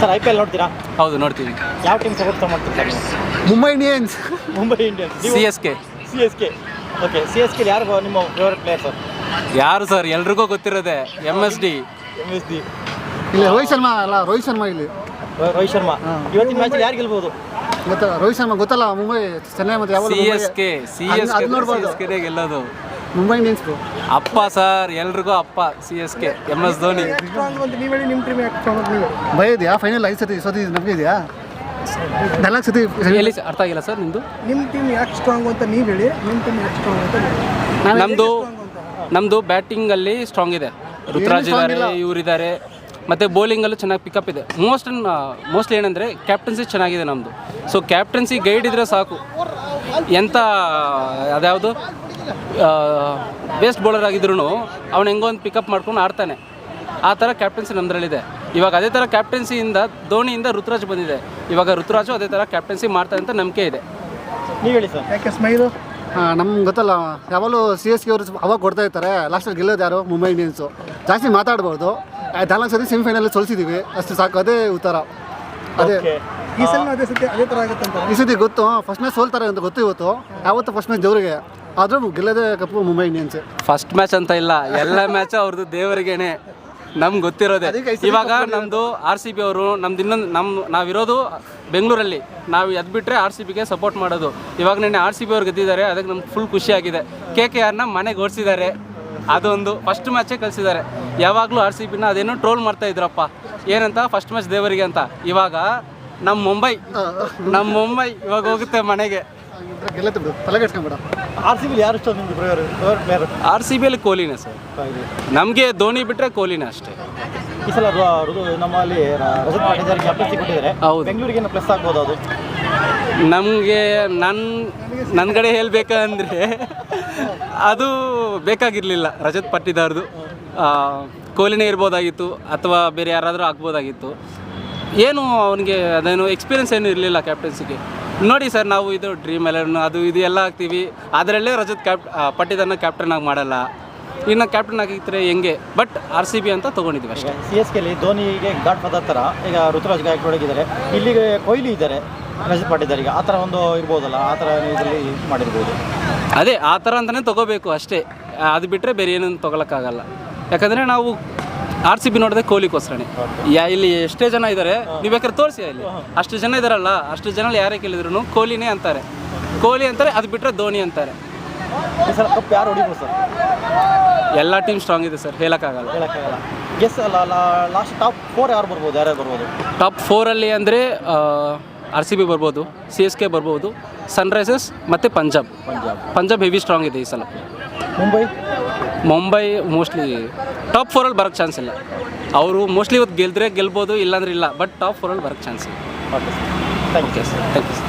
Sir I P L ನೋಡ್ತೀರಾ? ಹೌದು ನೋಡ್ತೀವಿ ಯಾವ ಟೀಮ್ ಸಪೋರ್ಟ್ ಮಾಡ್ತೀರಾ sir Mumbai Indians. Mumbai Indians. C S K C S K okay C S K ಯಾರು ನಿಮ್ಮ ಫೇವ್ರೆಟ್ ಪ್ಲೇಯರ್ ಸರ್? ಯಾರು ಸರ್? ಎಲ್ರಿಗೂ ಗೊತ್ತಿರೋದೆ M S D M S D ಇಲ್ಲಿ ರೋಹಿತ್ ಶರ್ಮಾ ಅಲ್ಲ ರೋಹಿತ್ ಶರ್ಮಾ ಇಲ್ಲಿ. ರೋಹಿತ್ ಶರ್ಮಾ. ಇವತ್ತಿನ ಮ್ಯಾಚ್ ಯಾರು ಗೆಲ್ಬಹುದು ಗೊತ್ತಾ ರೋಹಿತ್ ಶರ್ಮಾ ಗೊತ್ತಲ್ಲ ಮುಂಬೈ ಚೆನ್ನೈ ಮತ್ತೆ ಯಾವ C S K C S K ಗೆಲ್ಲೋದು. ಮುಂಬೈ ಇಂಡಿಯನ್ಸ್ ಅಪ್ಪ ಸರ್ ಎಲ್ರಿಗೂ ಅಪ್ಪ C S K M S Dhoni ನೀವು ಹೇಳಿ ನಿಮ್ಮ ಟೀಮ್ ಭಯ ಇದೆಯಾ ಫೈನಲ್ ಐದು ಸತಿ ಸತಿ ನಮಗೆ ಇದೆಯಾ ನಾಲ್ಕು ಸತಿ ಎಲ್ಲಿ ಅರ್ಥ ಆಗಿಲ್ಲ ಸರ್ ನಿಮ್ಮದು ನಿಮ್ಮ ಟೀಮ್ ಯಾಕೆ ಸ್ಟ್ರಾಂಗ್ ಅಂತ ನೀವು ಹೇಳಿ ನಿಮ್ಮ ಟೀಮ್ ಯಾಕೆ ಸ್ಟ್ರಾಂಗ್ ಅಂತ. ನಮ್ಮದು ನಮ್ಮದು ಬ್ಯಾಟಿಂಗಲ್ಲಿ ಸ್ಟ್ರಾಂಗ್ ಇದೆ. ಋತುರಾಜ್ ಇದ್ದಾರೆ ಇವರಿದ್ದಾರೆ ಮತ್ತು ಬೌಲಿಂಗಲ್ಲೂ ಚೆನ್ನಾಗಿ ಪಿಕಪ್ ಇದೆ. ಮೋಸ್ಟ್ ಮೋಸ್ಟ್ಲಿ ಏನಂದರೆ ಕ್ಯಾಪ್ಟನ್ಸಿ ಚೆನ್ನಾಗಿದೆ ನಮ್ಮದು ಸೊ ಕ್ಯಾಪ್ಟನ್ಸಿ ಗೈಡ್ ಇದ್ದರೆ ಸಾಕು. ಎಂಥ ಅದ್ಯಾವುದು? ಬೇಸ್ಟ್ ಬೌಲರ್ ಆಗಿದ್ರು ಅವ್ನು ಹೆಂಗೋ ಒಂದು ಪಿಕಪ್ ಮಾಡ್ಕೊಂಡು ಆಡ್ತಾನೆ. ಆ ಥರ ಕ್ಯಾಪ್ಟನ್ಸಿ ನಮ್ಮದ್ರಲ್ಲಿದೆ ಇವಾಗ ಅದೇ ಥರ ಕ್ಯಾಪ್ಟನ್ಸಿಯಿಂದ ಧೋನಿಯಿಂದ ಋತುರಾಜ್ ಬಂದಿದೆ. ಇವಾಗ ಋತುರಾಜು ಅದೇ ಥರ ಕ್ಯಾಪ್ಟನ್ಸಿ ಮಾಡ್ತಾರೆ ಅಂತ ನಂಬಿಕೆ ಇದೆ. ನೀವು ಹೇಳಿ ಸರ್. ಯಾಕೆ ಸ್ಮೈಲು? ನಮ್ಗೆ ಗೊತ್ತಲ್ಲ ಯಾವಾಗಲೂ ಸಿ ಎಸ್ ಕೆ ಅವರು ಅವಾಗ ಕೊಡ್ತಾ ಇರ್ತಾರೆ ಲಾಸ್ಟಲ್ಲಿ ಗೆಲ್ಲೋದು ಯಾರು? ಮುಂಬೈ ಇಂಡಿಯನ್ಸು ಜಾಸ್ತಿ ಮಾತಾಡ್ಬೋದು ನಾಲ್ಕು ಸರಿ ಸೆಮಿಫೈನಲ್ ಸೋಲಿಸಿದ್ದೀವಿ ಅಷ್ಟು ಸಾಕು ಅದೇ ಉತ್ತರ. ಅದೇ. ಓಕೆ ಈ ಸಲ ಅದೇ ಸತಿ ಅದೇ ಥರ ಆಗುತ್ತೆ ಅಂತ. ಈ ಸತಿ ಗೊತ್ತು ಫಸ್ಟ್ ಮ್ಯಾಚ್ ಸೋಲ್ತಾರೆ ಅಂತ ಗೊತ್ತು ಇವತ್ತು. ಯಾವತ್ತು ಫಸ್ಟ್ ಮ್ಯಾಚ್ ದೇವ್ರಿಗೆ ಆದರೂ ಗೆಲ್ಲದೆ cup Mumbai Indians. First match ಅಂತ ಇಲ್ಲ ಎಲ್ಲ ಮ್ಯಾಚ್ ಅವ್ರದ್ದು ದೇವರಿಗೇನೆ. ನಮ್ಗೆ ಗೊತ್ತಿರೋದೆ. ಇವಾಗ ನಮ್ಮದು ಆರ್ ಸಿ ಬಿ ಅವರು ನಮ್ದು ಇನ್ನೊಂದು ನಮ್ಮ ನಾವಿರೋದು ಬೆಂಗಳೂರಲ್ಲಿ. ನಾವು ಎದ್ದು ಬಿಟ್ಟರೆ ಆರ್ ಸಿ ಬಿಗೆ ಸಪೋರ್ಟ್ ಮಾಡೋದು. ಇವಾಗ ನೆನ್ನೆ ಆರ್ ಸಿ ಬಿ ಅವ್ರು ಗೆದ್ದಿದ್ದಾರೆ ಅದಕ್ಕೆ ನಮ್ಗೆ ಫುಲ್ ಖುಷಿಯಾಗಿದೆ ಕೆ ಕೆ ಆರ್ನ ಮನೆಗೆ ಓಡಿಸಿದ್ದಾರೆ. ಅದೊಂದು ಫಸ್ಟ್ ಮ್ಯಾಚೇ ಕಳಿಸಿದ್ದಾರೆ. ಯಾವಾಗಲೂ ಆರ್ ಸಿ ಬಿನ ಅದೇನೋ ಟ್ರೋಲ್ ಮಾಡ್ತಾ ಇದ್ರಪ್ಪ. ಏನಂತ? ಫಸ್ಟ್ ಮ್ಯಾಚ್ ದೇವರಿಗೆ ಅಂತ. ಇವಾಗ ನಮ್ಮ ಮುಂಬೈ ನಮ್ಮ ಮುಂಬೈ ಇವಾಗ ಹೋಗುತ್ತೆ ಮನೆಗೆ. ಗೆಲ್ಲತ್ತೆ ಬಿಡು ಆರ್ ಸಿ ಬಿ ಯಾರು ಇಷ್ಟ ನಿಮ್ಗೆ ಪ್ಲೇಯರ್ ಆರ್ ಸಿ ಬಿಯಲ್ಲಿ ಕೊಹ್ಲಿನೇ ಸರ್. ನಮಗೆ ಧೋನಿ ಬಿಟ್ಟರೆ ಕೊಹ್ಲಿನೇ ಅಷ್ಟೇ. ಈ ಸಲ ಋತು ನಮ್ಮಲ್ಲಿ ರ- ರಜತ್ ಪಾಟಿದಾರ್ ಕ್ಯಾಪ್ಟನ್ಸಿ ಕೊಟ್ಟಿದ್ದಾರೆ. ಹೌದು. ಬೆಂಗಳೂರಿಗೆ ಏನು ಪ್ಲಸ್ ಆಗ್ಬೋದು ಅದು? ನಮಗೆ ನನ್ನ ನನ್ನ ಕಡೆ ಹೇಳ್ಬೇಕಂದ್ರೆ ಅದು ಬೇಕಾಗಿರಲಿಲ್ಲ. ರಜತ್ ಪಟ್ಟಿದಾರ್ದು ಕೊಹ್ಲಿನೇ ಇರ್ಬೋದಾಗಿತ್ತು ಅಥವಾ ಬೇರೆ ಯಾರಾದರೂ ಆಗ್ಬೋದಾಗಿತ್ತು. ಏನು ಅವನಿಗೆ ಅದೇನು ಎಕ್ಸ್ಪೀರಿಯನ್ಸ್ ಏನು ಇರಲಿಲ್ಲ ಕ್ಯಾಪ್ಟನ್ಸಿಗೆ ನೋಡಿ ಸರ್ ನಾವು ಇದು ಡ್ರೀಮ್ ಎಲೆವೆನ್ ಅದು ಇದು ಎಲ್ಲ ಹಾಕ್ತೀವಿ. ಅದರಲ್ಲೇ ರಜತ್ ಕ್ಯಾಪ್ ಪಟ್ಟಿದನ್ನು ಕ್ಯಾಪ್ಟನ್ ಆಗಿ ಮಾಡಲ್ಲ. ಇನ್ನು ಕ್ಯಾಪ್ಟನ್ ಆಗಿದ್ರೆ ಹೆಂಗೆ? ಬಟ್ ಆರ್ ಸಿ ಬಿ ಅಂತ ತೊಗೊಂಡಿದ್ವಿ ಅಷ್ಟೇ. ಸಿ ಎಸ್ ಕೆಲಿ ಧೋನಿಗೆ ಗಾಡ್ ಫಾದರ್ ಥರ ಈಗ ಋತುರಾಜ್ ಗಾಯಕ್ ಇದ್ದಾರೆ ಇಲ್ಲಿಗೆ ಕೊಹ್ಲಿ ಇದ್ದಾರೆ ರಜತ್ ಪಟ್ಟಿದ್ದಾರೆ ಈಗ. ಆ ಥರ ಒಂದು ಇರ್ಬೋದಲ್ಲ ಆ ಥರ ಇದರಲ್ಲಿ ಮಾಡಿರ್ಬೋದು. ಅದೇ ಆ ಥರ ಅಂತಲೇ ತೊಗೋಬೇಕು ಅಷ್ಟೇ. ಅದು ಬಿಟ್ಟರೆ ಬೇರೆ ಏನೂ ತೊಗೊಳಕ್ಕಾಗಲ್ಲ. ಯಾಕಂದರೆ ನಾವು ಆರ್ ಸಿ ಬಿ ನೋಡಿದೆ ಕೊಹ್ಲಿಗೋಸ್ಕರನೇ ಯಾ ಇಲ್ಲಿ ಎಷ್ಟೇ ಜನ ಇದ್ದಾರೆ ನೀವು ಬೇಕಾದ್ರೆ ತೋರಿಸಿ ಇಲ್ಲಿ. ಅಷ್ಟು ಜನ ಇದಾರಲ್ಲ ಅಷ್ಟು ಜನ ಯಾರೇ ಕೇಳಿದ್ರು ಕೊಹ್ಲಿನೇ ಅಂತಾರೆ. ಕೊಹ್ಲಿ ಅಂತಾರೆ ಅದು ಬಿಟ್ಟರೆ ಧೋನಿ ಅಂತಾರೆ. ಈ ಸಲ ಕಪ್ ಯಾರು ಹೊಡಿಬೋದು ಸರ್? ಎಲ್ಲ ಟೀಮ್ ಸ್ಟ್ರಾಂಗ್ ಇದೆ ಸರ್ ಹೇಳೋಕ್ಕಾಗಲ್ಲ. ಹೇಳೋಕ್ಕಾಗಲ್ಲ. ಗೆಸ್ ಅಲ್ಲ ಲಾಸ್ಟ್ ಟಾಪ್ ಫೋರ್ ಯಾರು ಬರ್ಬೋದು ಯಾರ್ಯಾರು ಬರ್ಬೋದು? ಟಾಪ್ ಫೋರಲ್ಲಿ ಅಂದರೆ ಆರ್ ಸಿ ಬಿ ಬರ್ಬೋದು ಸಿ ಎಸ್ ಕೆ ಬರ್ಬೋದು ಸನ್ರೈಸರ್ಸ್ ಮತ್ತು ಪಂಜಾಬ್ ಪಂಜಾಬ್ ಪಂಜಾಬ್ ಹೆವಿ ಸ್ಟ್ರಾಂಗ್ ಇದೆ ಈ ಸಲ. ಮುಂಬೈ? ಮುಂಬೈ ಮೋಸ್ಟ್ಲಿ ಟಾಪ್ ಫೋರಲ್ಲಿ ಬರೋಕ್ಕೆ ಚಾನ್ಸ್ ಇಲ್ಲ. ಅವರು ಮೋಸ್ಟ್ಲಿ ಇವತ್ತು ಗೆಲ್ದ್ರೆ ಗೆಲ್ಬೋದು ಇಲ್ಲಾಂದ್ರೆ ಇಲ್ಲ ಬಟ್ ಟಾಪ್ ಫೋರಲ್ಲಿ ಬರೋಕ್ಕೆ ಚಾನ್ಸ್ ಇಲ್ಲ. Okay sir thank you sir thank you